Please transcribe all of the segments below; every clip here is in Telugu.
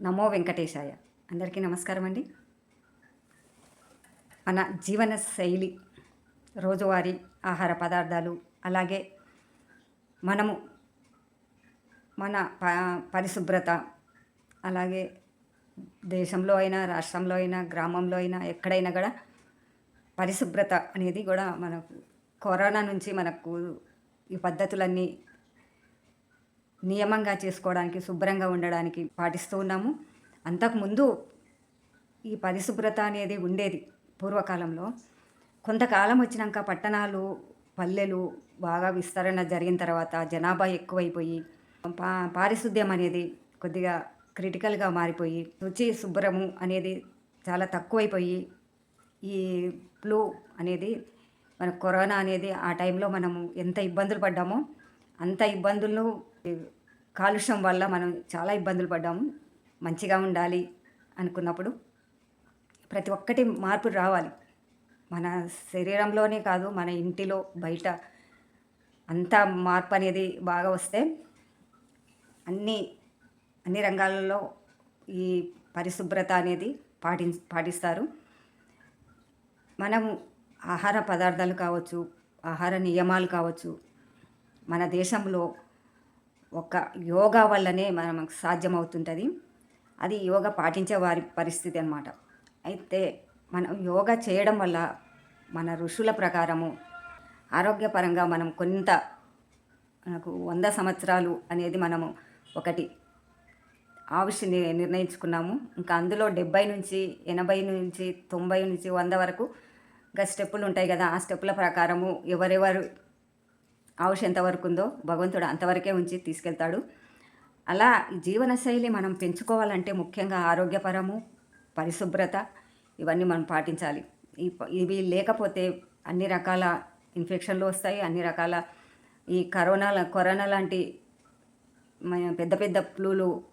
నమో వెంకటేశాయ. అందరికీ నమస్కారం అండి. మన జీవన శైలి రోజువారీ ఆహార పదార్థాలు అలాగే మనము మన ప పరిశుభ్రత అలాగే దేశంలో అయినా రాష్ట్రంలో అయినా గ్రామంలో అయినా ఎక్కడైనా కూడా పరిశుభ్రత అనేది కూడా మనకు కరోనా నుంచి మనకు ఈ పద్ధతులన్నీ నియమంగా చేసుకోవడానికి శుభ్రంగా ఉండడానికి పాటిస్తూ ఉన్నాము. అంతకుముందు ఈ పరిశుభ్రత అనేది ఉండేది పూర్వకాలంలో. కొంతకాలం వచ్చినాక పట్టణాలు పల్లెలు బాగా విస్తరణ జరిగిన తర్వాత జనాభా ఎక్కువైపోయి పా పారిశుద్ధ్యం అనేది కొద్దిగా క్రిటికల్గా మారిపోయి రుచి శుభ్రము అనేది చాలా తక్కువైపోయి ఈ ఫ్లూ అనేది మన కరోనా అనేది ఆ టైంలో మనము ఎంత ఇబ్బందులు పడ్డామో అంత ఇబ్బందులను కాలుష్యం వల్ల మనం చాలా ఇబ్బందులు పడ్డాము. మంచిగా ఉండాలి అనుకున్నప్పుడు ప్రతి ఒక్కటి మార్పు రావాలి. మన శరీరంలోనే కాదు మన ఇంటిలో బయట అంతా మార్పు అనేది బాగా వస్తే అన్ని అన్ని రంగాలలో ఈ పరిశుభ్రత అనేది పాటి పాటిస్తారు. మనం ఆహార పదార్థాలు కావచ్చు ఆహార నియమాలు కావచ్చు మన దేశంలో ఒక యోగా వల్లనే మనకు సాధ్యమవుతుంటుంది. అది యోగా పాటించే వారి పరిస్థితి అన్నమాట. అయితే మనం యోగా చేయడం వల్ల మన ఋషుల ప్రకారము ఆరోగ్యపరంగా మనం కొంత మనకు వంద సంవత్సరాలు అనేది మనము ఒకటి ఆవిష్ ని- నిర్ణయించుకున్నాము. ఇంకా అందులో డెబ్బై నుంచి ఎనభై నుంచి తొంభై నుంచి వంద వరకు ఇంకా స్టెప్పులు ఉంటాయి కదా. ఆ స్టెప్పుల ప్రకారము ఎవరెవరు ఆవుష ఎంతవరకు ఉందో భగవంతుడు అంతవరకే ఉంచి తీసుకెళ్తాడు. అలా జీవనశైలి మనం పెంచుకోవాలంటే ముఖ్యంగా ఆరోగ్యపరము పరిశుభ్రత ఇవన్నీ మనం పాటించాలి. ఇవి లేకపోతే అన్ని రకాల ఇన్ఫెక్షన్లు వస్తాయి అన్ని రకాల ఈ కరోనా కరోనా లాంటి పెద్ద పెద్ద ఫ్లూలు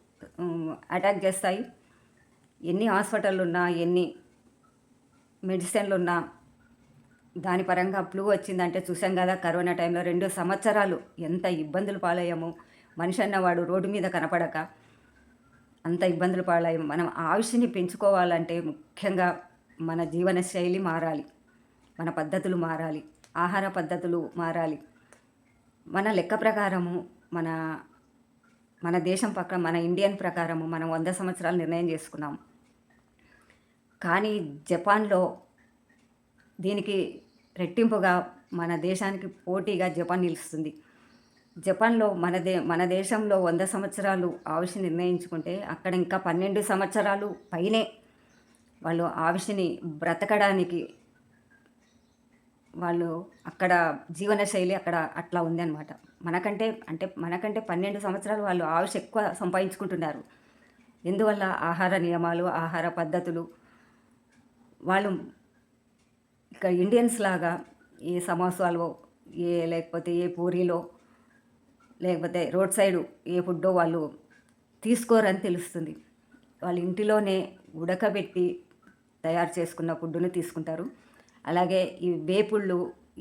అటాక్ చేస్తాయి. ఎన్ని హాస్పిటల్ ఉన్నా ఎన్ని మెడిసిన్లు ఉన్నా దాని పరంగా ఫ్లూ వచ్చిందంటే చూసాం కదా కరోనా టైంలో రెండు సంవత్సరాలు ఎంత ఇబ్బందులు పాలయ్యాము. మనిషి అన్నవాడు రోడ్డు మీద కనపడక అంత ఇబ్బందులు పాలయ్యాము. మనం ఆయుష్ని పెంచుకోవాలంటే ముఖ్యంగా మన జీవన శైలి మారాలి మన పద్ధతులు మారాలి ఆహార పద్ధతులు మారాలి. మన లెక్క ప్రకారము మన మన దేశం పక్కన మన ఇండియన్ ప్రకారము మనం వంద సంవత్సరాలు నిర్ణయం చేసుకున్నాం కానీ జపాన్లో దీనికి రెట్టింపుగా మన దేశానికి పోటీగా జపాన్ నిలుస్తుంది. జపాన్లో మన దే మన దేశంలో వంద సంవత్సరాలు ఆవిషి నిర్ణయించుకుంటే అక్కడ ఇంకా పన్నెండు సంవత్సరాలు పైనే వాళ్ళు ఆవిషిని బ్రతకడానికి వాళ్ళు అక్కడ జీవన శైలి అక్కడ అట్లా ఉందన్నమాట. మనకంటే అంటే మనకంటే పన్నెండు సంవత్సరాలు వాళ్ళు ఆవిష ఎక్కువ సంపాదించుకుంటున్నారు. ఎందువల్ల ఆహార నియమాలు ఆహార పద్ధతులు వాళ్ళు ఇక్కడ ఇండియన్స్ లాగా ఏ సమోసాలో ఏ లేకపోతే ఏ పూరీలో లేకపోతే రోడ్ సైడు ఏ ఫుడ్డో వాళ్ళు తీసుకోరని తెలుస్తుంది. వాళ్ళ ఇంటిలోనే ఉడకబెట్టి తయారు చేసుకున్న ఫుడ్డును తీసుకుంటారు. అలాగే ఈ వేపుళ్ళు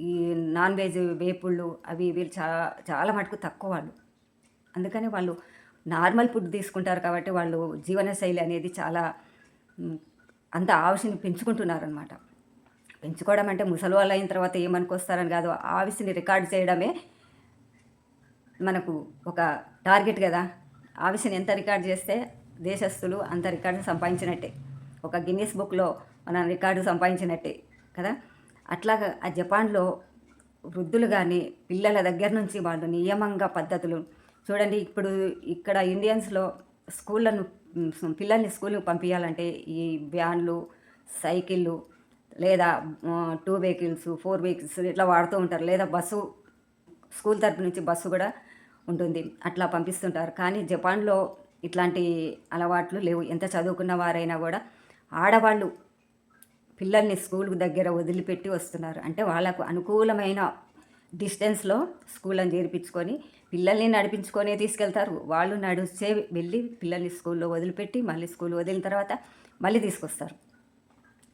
ఈ నాన్ వెజ్ వేపుళ్ళు అవి ఇవి చా చాలా మటుకు తక్కువ వాళ్ళు. అందుకని వాళ్ళు నార్మల్ ఫుడ్ తీసుకుంటారు కాబట్టి వాళ్ళు జీవనశైలి అనేది చాలా అంత అంత పెంచుకుంటున్నారు పెంచుకుంటున్నారనమాట. పెంచుకోవడం అంటే ముసలి వాళ్ళు అయిన తర్వాత ఏమనుకొస్తారని కాదు. ఆవిసిని రికార్డ్ చేయడమే మనకు ఒక టార్గెట్ కదా. ఆవిసిని ఎంత రికార్డ్ చేస్తే దేశస్తులు అంత రికార్డు సంపాదించినట్టే. ఒక గిన్నీస్ బుక్లో మనం రికార్డు సంపాదించినట్టే కదా. అట్లాగా ఆ జపాన్లో వృద్ధులు కానీ పిల్లల దగ్గర నుంచి వాళ్ళు నియమంగా పద్ధతులు చూడండి. ఇప్పుడు ఇక్కడ ఇండియన్స్లో స్కూళ్ళను పిల్లల్ని స్కూల్కి పంపించాలంటే ఈ వ్యాన్లు సైకిళ్ళు లేదా టూ వెహికల్స్ ఫోర్ వెహికల్స్ ఇట్లా వాడుతూ ఉంటారు. లేదా బస్సు స్కూల్ తరపు నుంచి బస్సు కూడా ఉంటుంది. అట్లా పంపిస్తుంటారు. కానీ జపాన్లో ఇట్లాంటి అలవాట్లు లేవు. ఎంత చదువుకున్న వారైనా కూడా ఆడవాళ్ళు పిల్లల్ని స్కూల్ దగ్గర వదిలిపెట్టి వస్తున్నారు. అంటే వాళ్ళకు అనుకూలమైన డిస్టెన్స్లో స్కూళ్ళని చేర్పించుకొని పిల్లల్ని నడిపించుకొనే తీసుకెళ్తారు. వాళ్ళు నడిచే వెళ్ళి పిల్లల్ని స్కూల్లో వదిలిపెట్టి మళ్ళీ స్కూల్ వదిలిన తర్వాత మళ్ళీ తీసుకొస్తారు.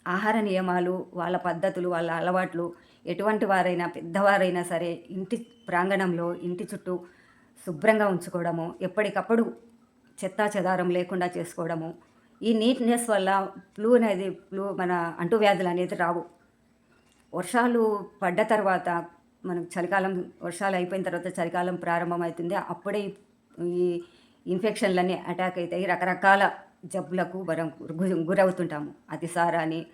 ఆహార నియమాలు వాళ్ళ పద్ధతులు వాళ్ళ అలవాట్లు ఎటువంటి వారైనా పెద్దవారైనా సరే ఇంటి ప్రాంగణంలో ఇంటి చుట్టూ శుభ్రంగా ఉంచుకోవడము ఎప్పటికప్పుడు చెత్తా చెదారం లేకుండా చేసుకోవడము ఈ నీట్నెస్ వల్ల ఫ్లూ అనేది ఫ్లూ మన అంటువ్యాధులు అనేది రావు. వర్షాలు పడ్డ తర్వాత మనకు చలికాలం వర్షాలు అయిపోయిన తర్వాత చలికాలం ప్రారంభమవుతుంది. అప్పుడే ఈ ఇన్ఫెక్షన్లన్నీ అటాక్ అవుతాయి. రకరకాల జబ్బులకు మనం గు- గురవుతుంటాము. అతిసార అని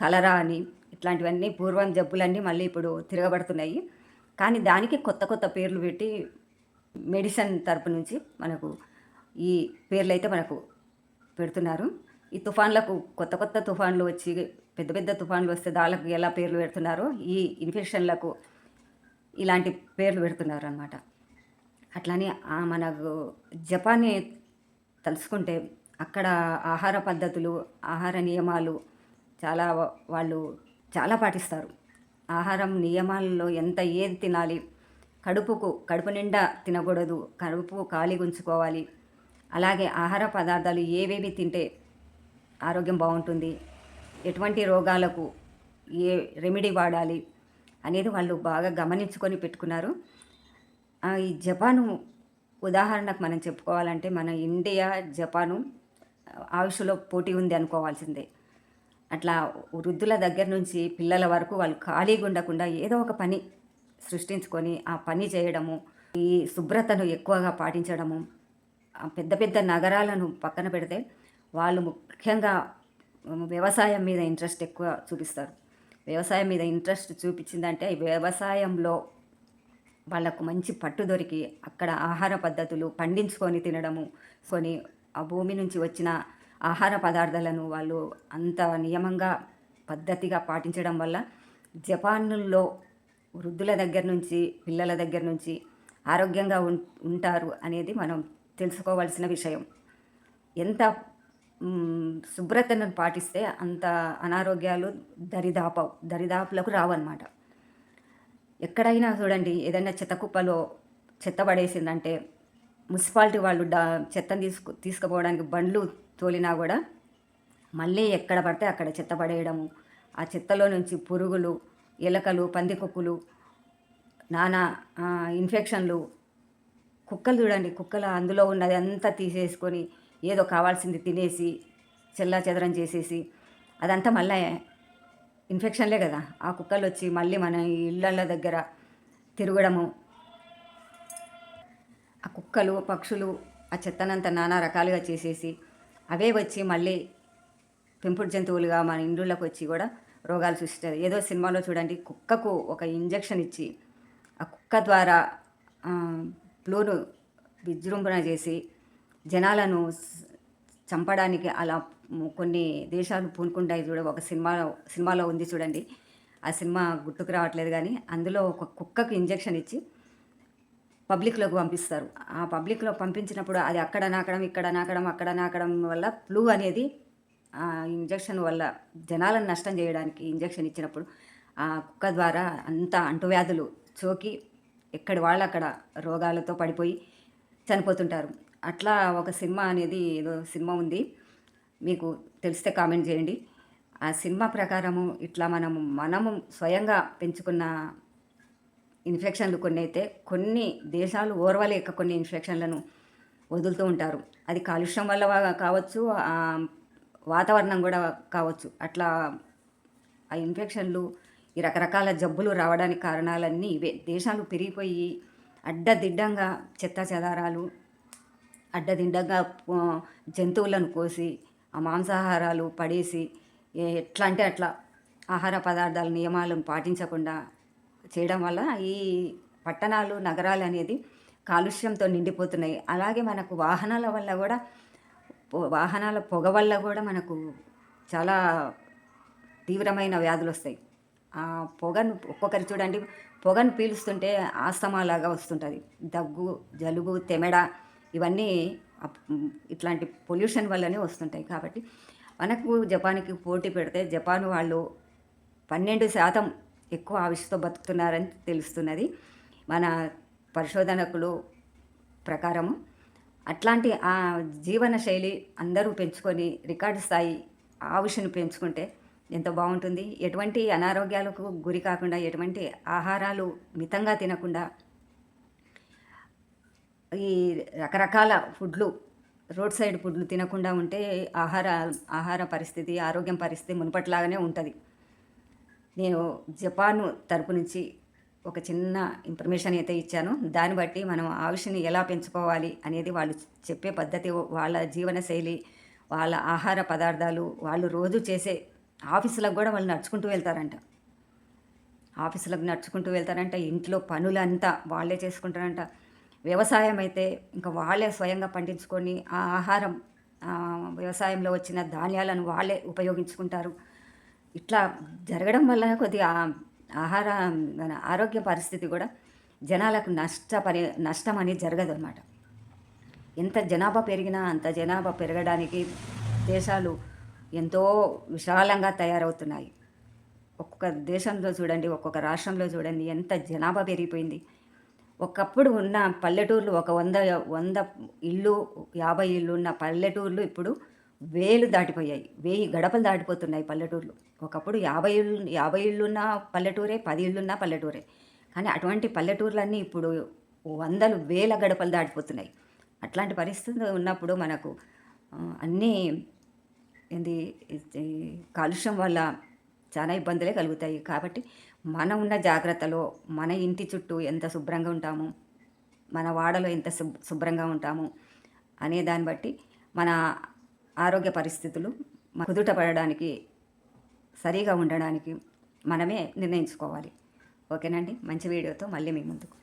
కలరా అని ఇట్లాంటివన్నీ పూర్వం జబ్బులన్నీ మళ్ళీ ఇప్పుడు తిరగబడుతున్నాయి. కానీ దానికి కొత్త కొత్త పేర్లు పెట్టి మెడిసిన్ తరపు నుంచి మనకు ఈ పేర్లు అయితే మనకు పెడుతున్నారు. ఈ తుఫాన్లకు కొత్త కొత్త తుఫాన్లు వచ్చి పెద్ద పెద్ద తుఫాన్లు వస్తే దాళ్ళకు ఎలా పేర్లు పెడుతున్నారో ఈ ఇన్ఫెక్షన్లకు ఇలాంటి పేర్లు పెడుతున్నారు అనమాట అట్లానే మనకు జపాన్ని తలుచుకుంటే అక్కడ ఆహార పద్ధతులు ఆహార నియమాలు చాలా వాళ్ళు చాలా పాటిస్తారు. ఆహారం నియమాల్లో ఎంత ఏది తినాలి? కడుపుకు కడుపు నిండా తినకూడదు. కడుపు ఖాళీ ఉంచుకోవాలి. అలాగే ఆహార పదార్థాలు ఏవేవి తింటే ఆరోగ్యం బాగుంటుంది? ఎటువంటి రోగాలకు ఏ రెమెడీ వాడాలి? అనేది వాళ్ళు బాగా గమనించుకొని పెట్టుకున్నారు. ఈ జపాను ఉదాహరణకు మనం చెప్పుకోవాలంటే మన ఇండియా జపాను ఆయుష్లో పోటీ ఉంది అనుకోవాల్సిందే. అట్లా వృద్ధుల దగ్గర నుంచి పిల్లల వరకు వాళ్ళు ఖాళీగా ఉండకుండా ఏదో ఒక పని సృష్టించుకొని ఆ పని చేయడము ఈ శుభ్రతను ఎక్కువగా పాటించడము పెద్ద పెద్ద నగరాలను పక్కన పెడితే వాళ్ళు ముఖ్యంగా వ్యవసాయం మీద ఇంట్రెస్ట్ ఎక్కువ చూపిస్తారు. వ్యవసాయం మీద ఇంట్రెస్ట్ చూపించిందంటే వ్యవసాయంలో వాళ్ళకు మంచి పట్టు దొరికి అక్కడ ఆహార పద్ధతులు పండించుకొని తినడము కొని ఆ భూమి నుంచి వచ్చిన ఆహార పదార్థాలను వాళ్ళు అంత నియమంగా పద్ధతిగా పాటించడం వల్ల జపాన్లో వృద్ధుల దగ్గర నుంచి పిల్లల దగ్గర నుంచి ఆరోగ్యంగా ఉం ఉంటారు అనేది మనం తెలుసుకోవాల్సిన విషయం. ఎంత శుభ్రతను పాటిస్తే అంత అనారోగ్యాలు దరిదాప దరిదాపులకు రావన్నమాట. ఎక్కడైనా చూడండి ఏదైనా చెత్తకుప్పలో చెత్త పడేసిందంటే మున్సిపాలిటీ వాళ్ళు డా చెత్తను తీసుకు తీసుకుపోవడానికి బండ్లు తోలినా కూడా మళ్ళీ ఎక్కడ పడితే అక్కడ చెత్త పడేయడము. ఆ చెత్తలో నుంచి పురుగులు ఎలకలు పందికొక్కులు నానా ఇన్ఫెక్షన్లు కుక్కలు చూడండి కుక్కలు అందులో ఉన్నది అంతా తీసేసుకొని ఏదో కావాల్సింది తినేసి చెల్లా చెదరం చేసేసి అదంతా మళ్ళీ ఇన్ఫెక్షన్లే కదా. ఆ కుక్కలు వచ్చి మళ్ళీ మన ఇళ్ళ దగ్గర తిరగడము ఆ కుక్కలు పక్షులు ఆ చెత్తనంతా నానా రకాలుగా చేసేసి అవే వచ్చి మళ్ళీ పెంపుడు జంతువులుగా మన ఇండ్లకు వచ్చి కూడా రోగాలు సృష్టిస్తారు. ఏదో సినిమాలో చూడండి కుక్కకు ఒక ఇంజెక్షన్ ఇచ్చి ఆ కుక్క ద్వారా ఫ్లూను విజృంభణ చేసి జనాలను చంపడానికి అలా కొన్ని దేశాలు పూనుకుంటాయి చూడ. ఒక సినిమాలో సినిమాలో ఉంది చూడండి. ఆ సినిమా గుర్తుకు రావట్లేదు కానీ అందులో ఒక కుక్కకు ఇంజక్షన్ ఇచ్చి పబ్లిక్లోకి పంపిస్తారు. ఆ పబ్లిక్లో పంపించినప్పుడు అది అక్కడ నాకడం ఇక్కడ నాకడం అక్కడ నాకడం వల్ల ఫ్లూ అనేది ఆ ఇంజెక్షన్ వల్ల జనాలను నష్టం చేయడానికి ఇంజక్షన్ ఇచ్చినప్పుడు ఆ కుక్క ద్వారా అంత అంటువ్యాధులు సోకి ఎక్కడి వాళ్ళు అక్కడ రోగాలతో పడిపోయి చనిపోతుంటారు. అట్లా ఒక సినిమా అనేది ఏదో సినిమా ఉంది. మీకు తెలిస్తే కామెంట్ చేయండి. ఆ సినిమా ప్రకారము ఇట్లా మనము మనము స్వయంగా పెంచుకున్న ఇన్ఫెక్షన్లు కొన్ని అయితే కొన్ని దేశాలు ఓర్వలేక కొన్ని ఇన్ఫెక్షన్లను వదులుతూ ఉంటారు. అది కాలుష్యం వల్ల కావచ్చు వాతావరణం కూడా కావచ్చు. అట్లా ఆ ఇన్ఫెక్షన్లు ఈ రకరకాల జబ్బులు రావడానికి కారణాలన్నీ ఇవే. దేశాలు పెరిగిపోయి అడ్డదిడ్డంగా చెత్త చెదారాలు అడ్డదిడ్డంగా జంతువులను కోసి ఆ మాంసాహారాలు పడేసి ఎట్లా అంటే అట్లా ఆహార పదార్థాల నియమాలను పాటించకుండా చేయడం వల్ల ఈ పట్టణాలు నగరాలు అనేది కాలుష్యంతో నిండిపోతున్నాయి. అలాగే మనకు వాహనాల వల్ల కూడా పొ- వాహనాల పొగ వల్ల కూడా మనకు చాలా తీవ్రమైన వ్యాధులు వస్తాయి. ఆ పొగను ఒక్కొక్కరు చూడండి పొగను పీలుస్తుంటే ఆస్తమాలాగా వస్తుంటుంది. దగ్గు జలుబు తెమెడ ఇవన్నీ ఇట్లాంటి పొల్యూషన్ వల్లనే వస్తుంటాయి. కాబట్టి మనకు జపాన్కి పోటీ పెడితే జపాన్ వాళ్ళు పన్నెండు శాతం ఎక్కువ ఆవిషతో బతుకుతున్నారని తెలుస్తున్నది. మన పరిశోధనకులు ప్రకారము అట్లాంటి ఆ జీవన శైలి అందరూ పెంచుకొని రికార్డు స్థాయి ఆవిషను పెంచుకుంటే ఎంత బాగుంటుంది. ఎటువంటి అనారోగ్యాలకు గురి కాకుండా ఎటువంటి ఆహారాలు మితంగా తినకుండా ఈ రకరకాల ఫుడ్లు రోడ్ సైడ్ ఫుడ్లు తినకుండా ఉంటే ఆహార ఆహార పరిస్థితి ఆరోగ్యం పరిస్థితి మునుపట్లాగానే ఉంటుంది. నేను జపాన్ తరపు నుంచి ఒక చిన్న ఇన్ఫర్మేషన్ అయితే ఇచ్చాను. దాన్ని బట్టి మనం ఆయుష్ని ఎలా పెంచుకోవాలి అనేది వాళ్ళు చెప్పే పద్ధతి వాళ్ళ జీవనశైలి వాళ్ళ ఆహార పదార్థాలు వాళ్ళు రోజు చేసే ఆఫీసులకు కూడా వాళ్ళు నడుచుకుంటూ వెళ్తారంట. ఆఫీసులకు నడుచుకుంటూ వెళ్తారంట ఇంట్లో పనులంతా వాళ్ళే చేసుకుంటారంట. వ్యవసాయం అయితే ఇంకా వాళ్ళే స్వయంగా పండించుకొని ఆ ఆహారం వ్యవసాయంలో వచ్చిన ధాన్యాలను వాళ్ళే ఉపయోగించుకుంటారు. ఇట్లా జరగడం వల్ల కొద్దిగా ఆహార మన ఆరోగ్య పరిస్థితి కూడా జనాలకు నష్టపరి నష్టం అనేది జరగదు అనమాట ఎంత జనాభా పెరిగినా అంత జనాభా పెరగడానికి దేశాలు ఎంతో విశాలంగా తయారవుతున్నాయి. ఒక్కొక్క దేశంలో చూడండి ఒక్కొక్క రాష్ట్రంలో చూడండి ఎంత జనాభా పెరిగిపోయింది. ఒకప్పుడు ఉన్న పల్లెటూర్లు ఒక వంద వంద ఇల్లు యాభై ఇల్లు ఉన్న పల్లెటూర్లు ఇప్పుడు వేలు దాటిపోయాయి. వెయ్యి గడపలు దాటిపోతున్నాయి పల్లెటూర్లు. ఒకప్పుడు యాభై ఇళ్ళు యాభై ఇళ్ళున్న పల్లెటూరే పది ఇళ్ళున్న పల్లెటూరే. కానీ అటువంటి పల్లెటూర్లన్నీ ఇప్పుడు వందలు వేల గడపలు దాటిపోతున్నాయి. అట్లాంటి పరిస్థితి ఉన్నప్పుడు మనకు అన్నీ ఏంది కాలుష్యం వల్ల చాలా ఇబ్బందులే కలుగుతాయి. కాబట్టి మనం ఉన్న జాగ్రత్తలో మన ఇంటి చుట్టూ ఎంత శుభ్రంగా ఉంటాము మన వాడలో ఎంత శుభ్రంగా ఉంటాము అనే దాన్ని బట్టి మన ఆరోగ్య పరిస్థితులు కుదుట పడడానికి సరిగా ఉండడానికి మనమే నిర్ణయించుకోవాలి. ఓకేనండి మంచి వీడియోతో మళ్ళీ మీ ముందుకు.